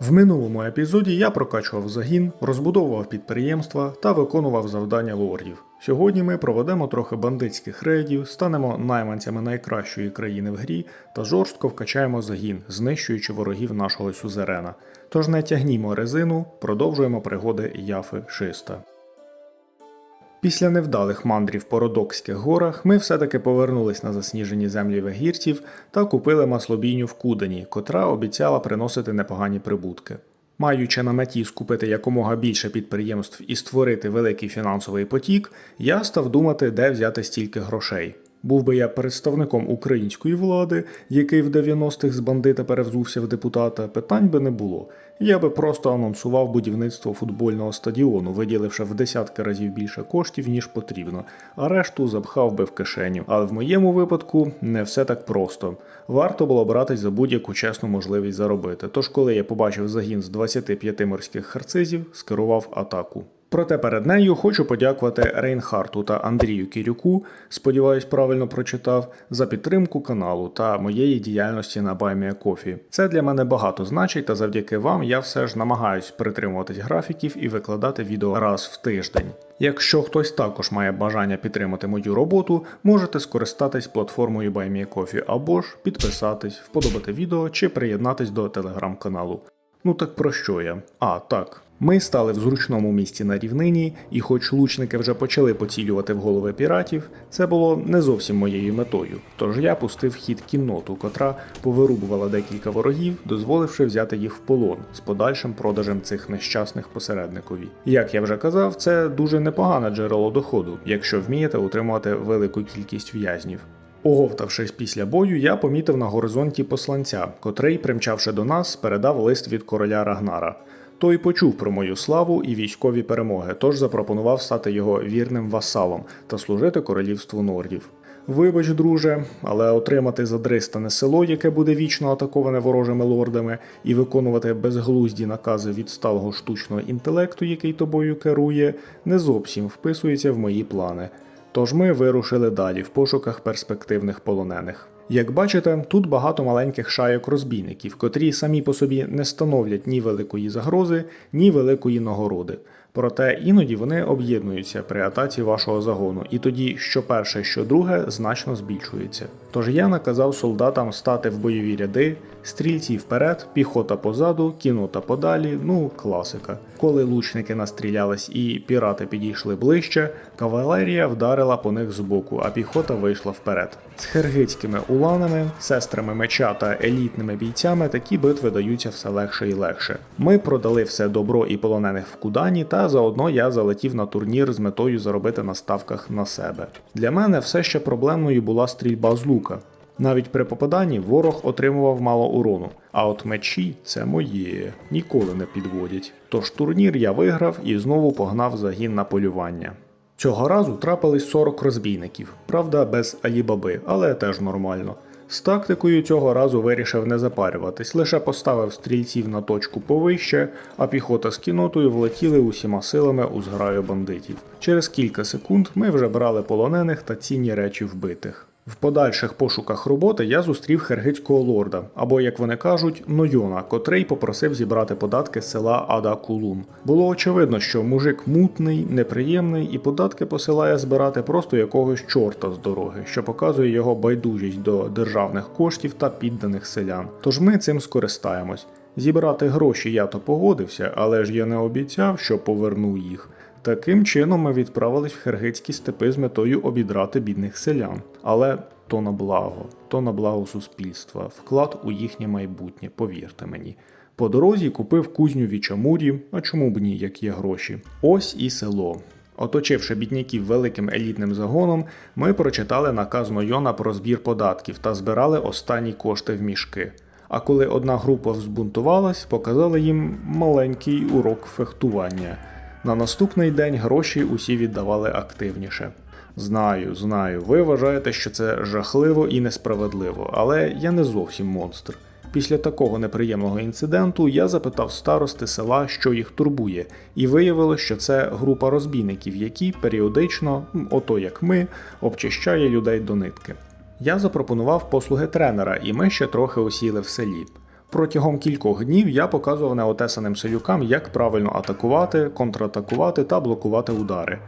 В минулому епізоді я прокачував загін, розбудовував підприємства та виконував завдання лордів. Сьогодні ми проведемо трохи бандитських рейдів, станемо найманцями найкращої країни в грі та жорстко вкачаємо загін, знищуючи ворогів нашого сюзерена. Тож не тягнімо резину, продовжуємо пригоди Яфи Шиста. Після невдалих мандрів по Родокських горах ми все-таки повернулись на засніжені землі вегірців та купили маслобійню в Кудані, котра обіцяла приносити непогані прибутки. Маючи на меті скупити якомога більше підприємств і створити великий фінансовий потік, я став думати, де взяти стільки грошей. Був би я представником української влади, який в 90-х з бандита перевзувся в депутата, питань би не було. Я би просто анонсував будівництво футбольного стадіону, виділивши в десятки разів більше коштів, ніж потрібно, а решту запхав би в кишеню. Але в моєму випадку не все так просто. Варто було братись за будь-яку чесну можливість заробити. Тож, коли я побачив загін з 25 морських харцизів, скерував атаку. Проте перед нею хочу подякувати Рейнхарту та Андрію Кірюку, сподіваюсь, правильно прочитав, за підтримку каналу та моєї діяльності на BuyMeACoffee. Це для мене багато значить, та завдяки вам я все ж намагаюсь притримуватись графіків і викладати відео раз в тиждень. Якщо хтось також має бажання підтримати мою роботу, можете скористатись платформою BuyMeACoffee або ж підписатись, вподобати відео чи приєднатись до телеграм-каналу. Ну так про що я? А, так. Ми стали в зручному місці на рівнині, і хоч лучники вже почали поцілювати в голови піратів, це було не зовсім моєю метою. Тож я пустив хід кінноту, котра повирубувала декілька ворогів, дозволивши взяти їх в полон з подальшим продажем цих нещасних посередникові. Як я вже казав, це дуже непогане джерело доходу, якщо вмієте утримувати велику кількість в'язнів. Оговтавшись після бою, я помітив на горизонті посланця, котрий, примчавши до нас, передав лист від короля Рагнара. Той почув про мою славу і військові перемоги, тож запропонував стати його вірним васалом та служити королівству нордів. Вибач, друже, але отримати задристане село, яке буде вічно атаковане ворожими лордами, і виконувати безглузді накази відсталого штучного інтелекту, який тобою керує, не зовсім вписується в мої плани. Тож ми вирушили далі в пошуках перспективних полонених. Як бачите, тут багато маленьких шайок розбійників, котрі самі по собі не становлять ні великої загрози, ні великої нагороди. Проте іноді вони об'єднуються при атаці вашого загону, і тоді що перше, що друге значно збільшується. Тож я наказав солдатам стати в бойові ряди, стрільці вперед, піхота позаду, кінота подалі, ну класика. Коли лучники настрілялись і пірати підійшли ближче, кавалерія вдарила по них збоку, а піхота вийшла вперед. З хергицькими уланами, сестрами меча та елітними бійцями такі битви даються все легше і легше. Ми продали все добро і полонених в Кудані, та заодно я залетів на турнір з метою заробити на ставках на себе. Для мене все ще проблемною була стрільба з лука. Навіть при попаданні ворог отримував мало урону, а от мечі це моє, ніколи не підводять. Тож турнір я виграв і знову погнав загін на полювання. Цього разу трапились 40 розбійників, правда, без алібаби, але теж нормально. З тактикою цього разу вирішив не запарюватись, лише поставив стрільців на точку повище, а піхота з кінотою влетіли усіма силами у зграю бандитів. Через кілька секунд ми вже брали полонених та цінні речі вбитих. В подальших пошуках роботи я зустрів хергицького лорда, або, як вони кажуть, Нойона, котрий попросив зібрати податки з села Ада Кулун. Було очевидно, що мужик мутний, неприємний і податки посилає збирати просто якогось чорта з дороги, що показує його байдужість до державних коштів та підданих селян. Тож ми цим скористаємось. Зібрати гроші я то погодився, але ж я не обіцяв, що поверну їх. Таким чином ми відправились в хергицькі степи з метою обідрати бідних селян. Але то на благо, то на благо суспільства, вклад у їхнє майбутнє, повірте мені. По дорозі купив кузню в Ічамурі, а чому б ні, як є гроші. Ось і село. Оточивши бідняків великим елітним загоном, ми прочитали наказ Нойона про збір податків та збирали останні кошти в мішки. А коли одна група взбунтувалась, показали їм маленький урок фехтування. На наступний день гроші усі віддавали активніше. Знаю, знаю, ви вважаєте, що це жахливо і несправедливо, але я не зовсім монстр. Після такого неприємного інциденту я запитав старости села, що їх турбує, і виявилось, що це група розбійників, які періодично, ото як ми, обчищає людей до нитки. Я запропонував послуги тренера, і ми ще трохи осіли в селі. Протягом кількох днів я показував неотесаним селюкам, як правильно атакувати, контратакувати та блокувати удари.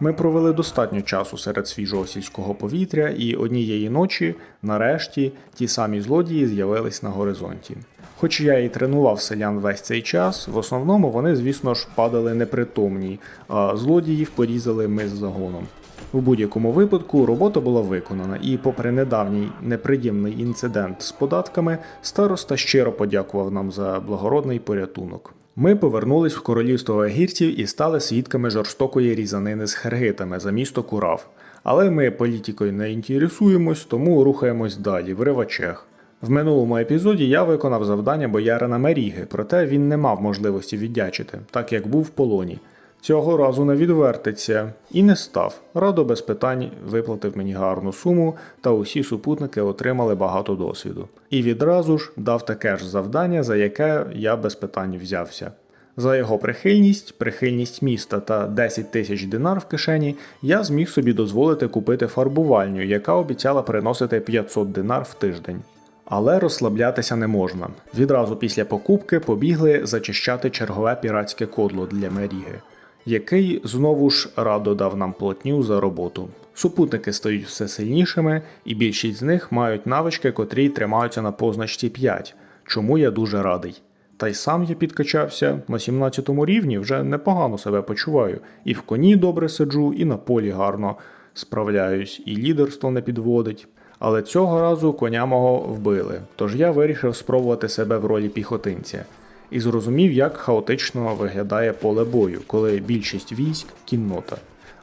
Ми провели достатньо часу серед свіжого сільського повітря, і однієї ночі, нарешті, ті самі злодії з'явились на горизонті. Хоч я і тренував селян весь цей час, в основному вони, звісно ж, падали непритомні, а злодіїв порізали ми з загоном. У будь-якому випадку робота була виконана, і, попри недавній неприємний інцидент з податками, староста щиро подякував нам за благородний порятунок. Ми повернулись в королівство вагірців і стали свідками жорстокої різанини з хергитами за місто Курав. Але ми політикою не інтересуємось, тому рухаємось далі, в Ривачех. В минулому епізоді я виконав завдання боярина Меріги, проте він не мав можливості віддячити, так як був в полоні. Цього разу не відвертиться і не став. Радо без питань виплатив мені гарну суму, та усі супутники отримали багато досвіду. І відразу ж дав таке ж завдання, за яке я без питань взявся. За його прихильність, прихильність міста та 10 тисяч динар в кишені, я зміг собі дозволити купити фарбувальню, яка обіцяла приносити 500 динар в тиждень. Але розслаблятися не можна. Відразу після покупки побігли зачищати чергове піратське кодло для Меріги, який знову ж радо дав нам платню за роботу. Супутники стають все сильнішими, і більшість з них мають навички, котрі тримаються на позначці 5, чому я дуже радий. Та й сам я підкачався на 17 рівні, вже непогано себе почуваю. І в коні добре сиджу, і на полі гарно справляюсь, і лідерство не підводить. Але цього разу коня мого вбили, тож я вирішив спробувати себе в ролі піхотинця і зрозумів, як хаотично виглядає поле бою, коли більшість військ кіннота.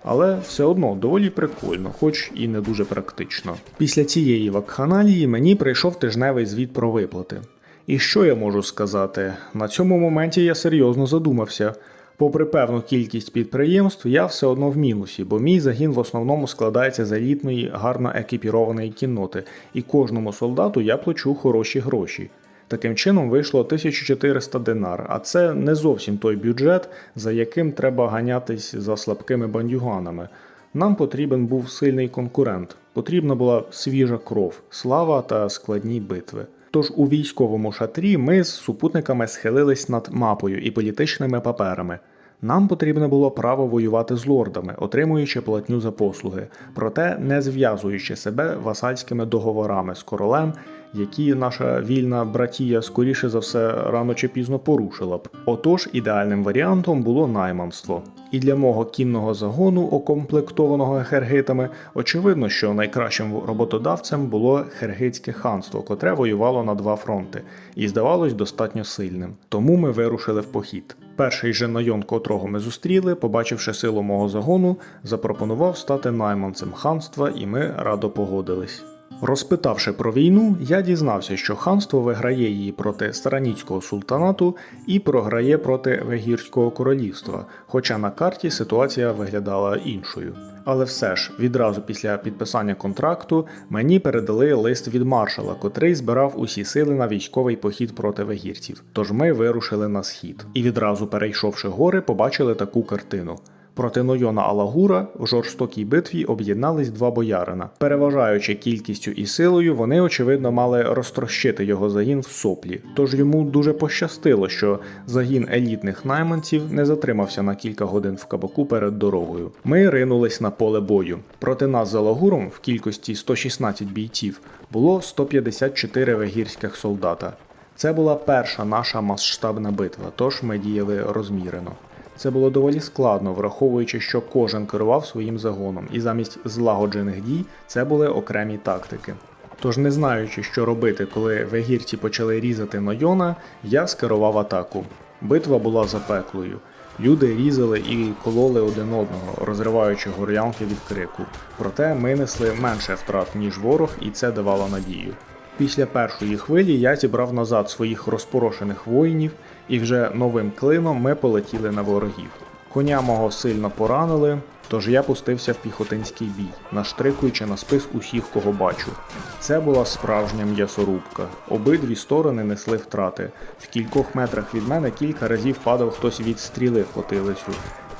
Але все одно доволі прикольно, хоч і не дуже практично. Після цієї вакханалії мені прийшов тижневий звіт про виплати. І що я можу сказати? На цьому моменті я серйозно задумався. Попри певну кількість підприємств, я все одно в мінусі, бо мій загін в основному складається з елітної, гарно екіпірованої кінноти, і кожному солдату я плачу хороші гроші. Таким чином вийшло 1400 динар, а це не зовсім той бюджет, за яким треба ганятись за слабкими бандюганами. Нам потрібен був сильний конкурент, потрібна була свіжа кров, слава та складні битви. Тож у військовому шатрі ми з супутниками схилились над мапою і політичними паперами. Нам потрібно було право воювати з лордами, отримуючи платню за послуги, проте не зв'язуючи себе васальськими договорами з королем, які наша вільна братія скоріше за все рано чи пізно порушила б. Отож, ідеальним варіантом було найманство. І для мого кінного загону, окомплектованого хергитами, очевидно, що найкращим роботодавцем було хергитське ханство, котре воювало на два фронти, і здавалось достатньо сильним. Тому ми вирушили в похід. Перший же найон, котрого ми зустріли, побачивши силу мого загону, запропонував стати найманцем ханства, і ми радо погодились. Розпитавши про війну, я дізнався, що ханство виграє її проти Стараніцького султанату і програє проти Вегірського королівства, хоча на карті ситуація виглядала іншою. Але все ж, відразу після підписання контракту мені передали лист від маршала, котрий збирав усі сили на військовий похід проти вегірців. Тож ми вирушили на схід. І відразу перейшовши гори, побачили таку картину. Проти Нойона Алагура в жорстокій битві об'єднались два боярина. Переважаючи кількістю і силою, вони очевидно мали розтрощити його загін в соплі. Тож йому дуже пощастило, що загін елітних найманців не затримався на кілька годин в кабаку перед дорогою. Ми ринулись на поле бою. Проти нас з Алагуром в кількості 116 бійців було 154 вегірських солдата. Це була перша наша масштабна битва, тож ми діяли розмірено. Це було доволі складно, враховуючи, що кожен керував своїм загоном, і замість злагоджених дій це були окремі тактики. Тож, не знаючи, що робити, коли вегірці почали різати Нойона, я скерував атаку. Битва була запеклою. Люди різали і кололи один одного, розриваючи горлянки від крику. Проте ми несли менше втрат, ніж ворог, і це давало надію. Після першої хвилі я зібрав назад своїх розпорошених воїнів, і вже новим клином ми полетіли на ворогів. Коня мого сильно поранили, тож я пустився в піхотинський бій, наштрикуючи на спис усіх, кого бачу. Це була справжня м'ясорубка. Обидві сторони несли втрати. В кількох метрах від мене кілька разів падав хтось від стріли в потилицю.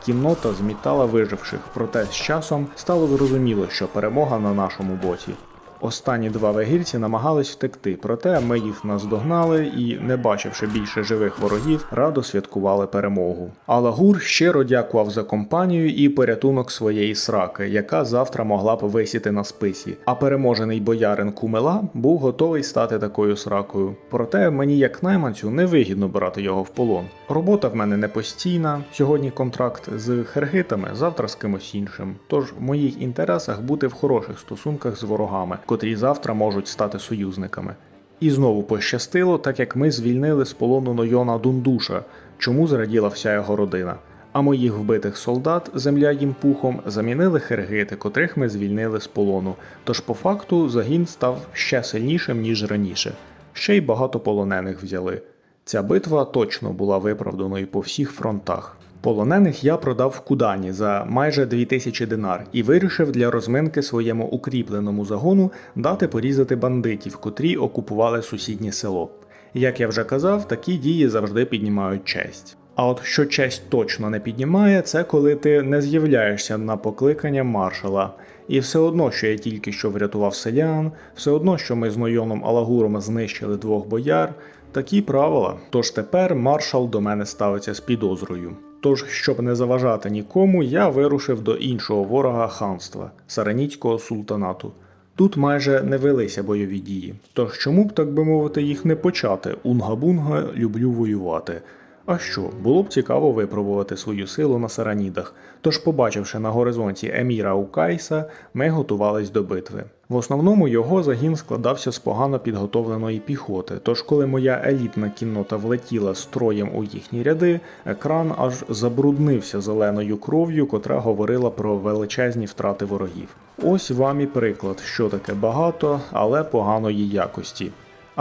Кіннота змітала виживших, проте з часом стало зрозуміло, що перемога на нашому боці. Останні два вегірці намагались втекти, проте ми їх наздогнали і, не бачивши більше живих ворогів, радо святкували перемогу. Алагур щиро дякував за компанію і порятунок своєї сраки, яка завтра могла б висіти на списі. А переможений боярин Кумела був готовий стати такою сракою. Проте мені, як найманцю, невигідно брати його в полон. Робота в мене не постійна. Сьогодні контракт з хергитами, завтра з кимось іншим. Тож в моїх інтересах бути в хороших стосунках з ворогами, котрі завтра можуть стати союзниками. І знову пощастило, так як ми звільнили з полону Нойона Дундуша, чому зраділа вся його родина. А моїх вбитих солдат, земля їм пухом, замінили хергити, котрих ми звільнили з полону. Тож по факту загін став ще сильнішим, ніж раніше. Ще й багато полонених взяли. Ця битва точно була виправданою по всіх фронтах. Полонених я продав в Кудані за майже 2000 динар і вирішив для розминки своєму укріпленому загону дати порізати бандитів, котрі окупували сусіднє село. Як я вже казав, такі дії завжди піднімають честь. А от що честь точно не піднімає, це коли ти не з'являєшся на покликання маршала. І все одно, що я тільки що врятував селян, все одно, що ми з Нойоном Алагуром знищили двох бояр, такі правила. Тож тепер маршал до мене ставиться з підозрою. Тож, щоб не заважати нікому, я вирушив до іншого ворога ханства Сараніцького султанату. Тут майже не велися бойові дії. Тож чому б, так би мовити, їх не почати? Унга-бунга люблю воювати. А що, було б цікаво випробувати свою силу на Саранідах. Тож, побачивши на горизонті Еміра Укайса, ми готувались до битви. В основному його загін складався з погано підготовленої піхоти. Тож, коли моя елітна кіннота влетіла строєм у їхні ряди, екран аж забруднився зеленою кров'ю, котра говорила про величезні втрати ворогів. Ось вам і приклад, що таке багато, але поганої якості.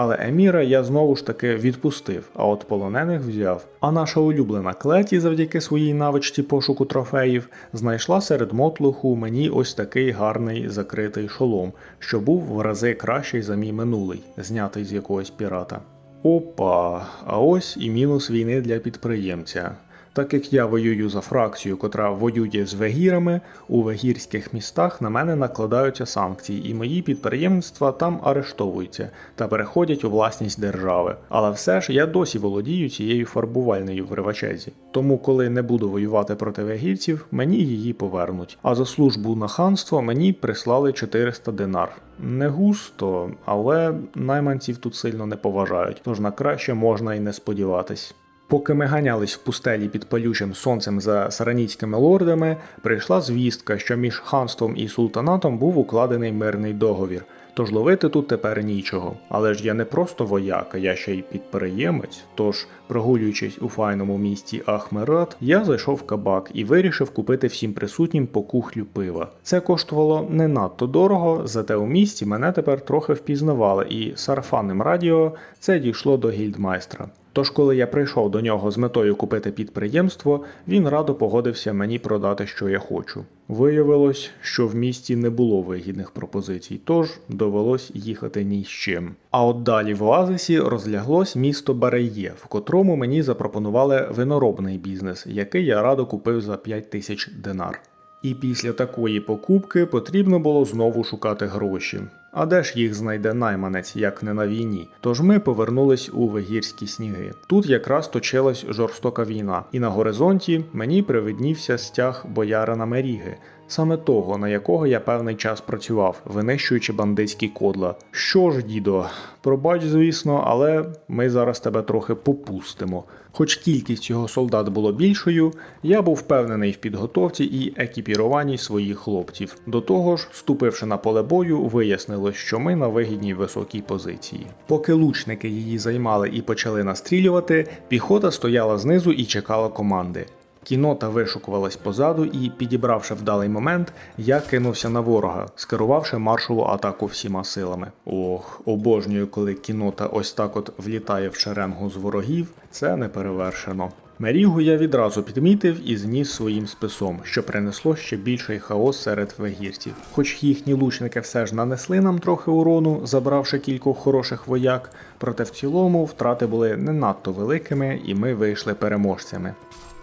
Але Еміра я знову ж таки відпустив, а от полонених взяв. А наша улюблена Клеті, завдяки своїй навичці пошуку трофеїв, знайшла серед мотлуху мені ось такий гарний закритий шолом, що був в рази кращий за мій минулий, знятий з якогось пірата. Опа, а ось і мінус війни для підприємця. Так як я воюю за фракцію, котра воює з вегірами, у вегірських містах на мене накладаються санкції, і мої підприємства там арештовуються та переходять у власність держави. Але все ж я досі володію цією фарбувальною в Ривачезі. Тому, коли не буду воювати проти вегірців, мені її повернуть. А за службу на ханство мені прислали 400 динар. Не густо, але найманців тут сильно не поважають, тож на краще можна і не сподіватись. Поки ми ганялись в пустелі під палючим сонцем за сараніцькими лордами, прийшла звістка, що між ханством і султанатом був укладений мирний договір. Тож ловити тут тепер нічого. Але ж я не просто вояка, я ще й підприємець. Тож, прогулюючись у файному місті Ахмерат, я зайшов в кабак і вирішив купити всім присутнім по кухлю пива. Це коштувало не надто дорого, зате у місті мене тепер трохи впізнавали, і сарафанним радіо це дійшло до гільдмайстра. Тож, коли я прийшов до нього з метою купити підприємство, він радо погодився мені продати, що я хочу. Виявилось, що в місті не було вигідних пропозицій, тож довелось їхати ні з чим. А от далі в Оазисі розляглось місто Бареє, в котрому мені запропонували виноробний бізнес, який я радо купив за 5 тисяч динар. І після такої покупки потрібно було знову шукати гроші. А де ж їх знайде найманець, як не на війні? Тож ми повернулись у вигірські сніги. Тут якраз точилась жорстока війна, і на горизонті мені привиднівся стяг боярина Меріги, саме того, на якого я певний час працював, винищуючи бандитські кодла. Що ж, дідо, пробач, звісно, але ми зараз тебе трохи попустимо. Хоч кількість його солдат було більшою, я був впевнений в підготовці і екіпіруванні своїх хлопців. До того ж, ступивши на поле бою, вияснилось, що ми на вигідній високій позиції. Поки лучники її займали і почали настрілювати, піхота стояла знизу і чекала команди. Кінота вишукувалась позаду і, підібравши вдалий момент, я кинувся на ворога, скерувавши маршову атаку всіма силами. Ох, обожнюю, коли кінота ось так от влітає в шеренгу з ворогів, це не перевершено. Мерігу я відразу підмітив і зніс своїм списом, що принесло ще більший хаос серед вегірців. Хоч їхні лучники все ж нанесли нам трохи урону, забравши кількох хороших вояк, проте в цілому втрати були не надто великими, і ми вийшли переможцями.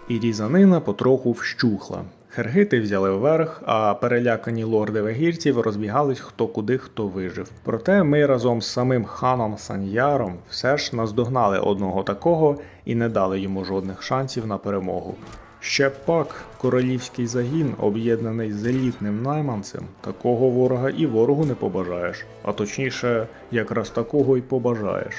І різанина потроху вщухла. Хергити взяли вверх, а перелякані лорди вегірців розбігались хто куди, хто вижив. Проте ми разом з самим ханом Саньяром все ж наздогнали одного такого і не дали йому жодних шансів на перемогу. Ще пак королівський загін, об'єднаний з елітним найманцем, такого ворога і ворогу не побажаєш, а точніше, якраз такого й побажаєш.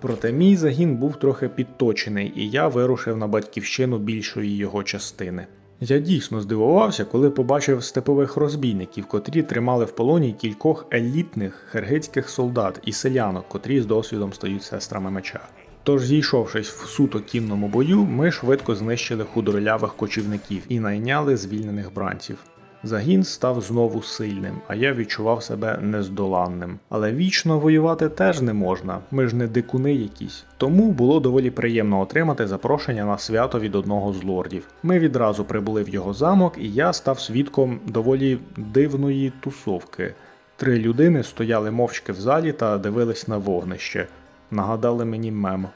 Проте мій загін був трохи підточений, і я вирушив на батьківщину більшої його частини. Я дійсно здивувався, коли побачив степових розбійників, котрі тримали в полоні кількох елітних хергитських солдат і селянок, котрі з досвідом стають сестрами меча. Тож, зійшовшись в суто кінному бою, ми швидко знищили худорлявих кочівників і найняли звільнених бранців. Загін став знову сильним, а я відчував себе нездоланним. Але вічно воювати теж не можна, ми ж не дикуни якісь. Тому було доволі приємно отримати запрошення на свято від одного з лордів. Ми відразу прибули в його замок, і я став свідком доволі дивної тусовки. Три людини стояли мовчки в залі та дивились на вогнище. Нагадали мені мем.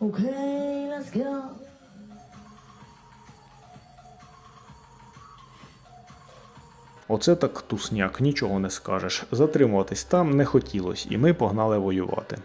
Okay, let's go. Оце так тусняк, нічого не скажеш. Затримуватись там не хотілось, і ми погнали воювати.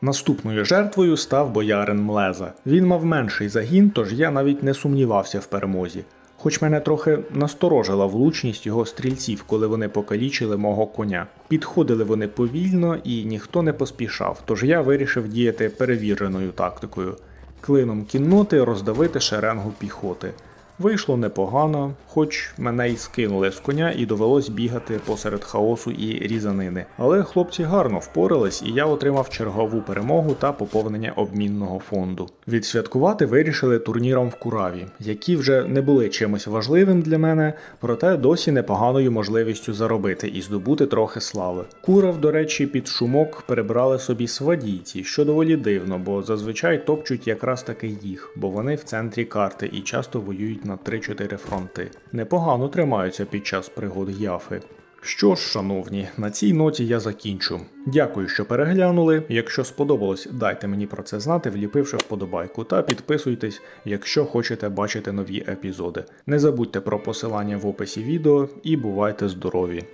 Наступною жертвою став боярин Млеза. Він мав менший загін, тож я навіть не сумнівався в перемозі. Хоч мене трохи насторожила влучність його стрільців, коли вони покалічили мого коня. Підходили вони повільно і ніхто не поспішав, тож я вирішив діяти перевіреною тактикою клином кінноти роздавити шеренгу піхоти. Вийшло непогано, хоч мене й скинули з коня і довелось бігати посеред хаосу і різанини. Але хлопці гарно впорались, і я отримав чергову перемогу та поповнення обмінного фонду. Відсвяткувати вирішили турніром в Кураві, які вже не були чимось важливим для мене, проте досі непоганою можливістю заробити і здобути трохи слави. Курав, до речі, під шумок перебрали собі свадійці, що доволі дивно, бо зазвичай топчуть якраз таки їх, бо вони в центрі карти і часто воюють на 3-4 фронти. Непогано тримаються під час пригод Яфи. Що ж, шановні, на цій ноті я закінчу. Дякую, що переглянули. Якщо сподобалось, дайте мені про це знати, вліпивши вподобайку, та підписуйтесь, якщо хочете бачити нові епізоди. Не забудьте про посилання в описі відео і бувайте здорові!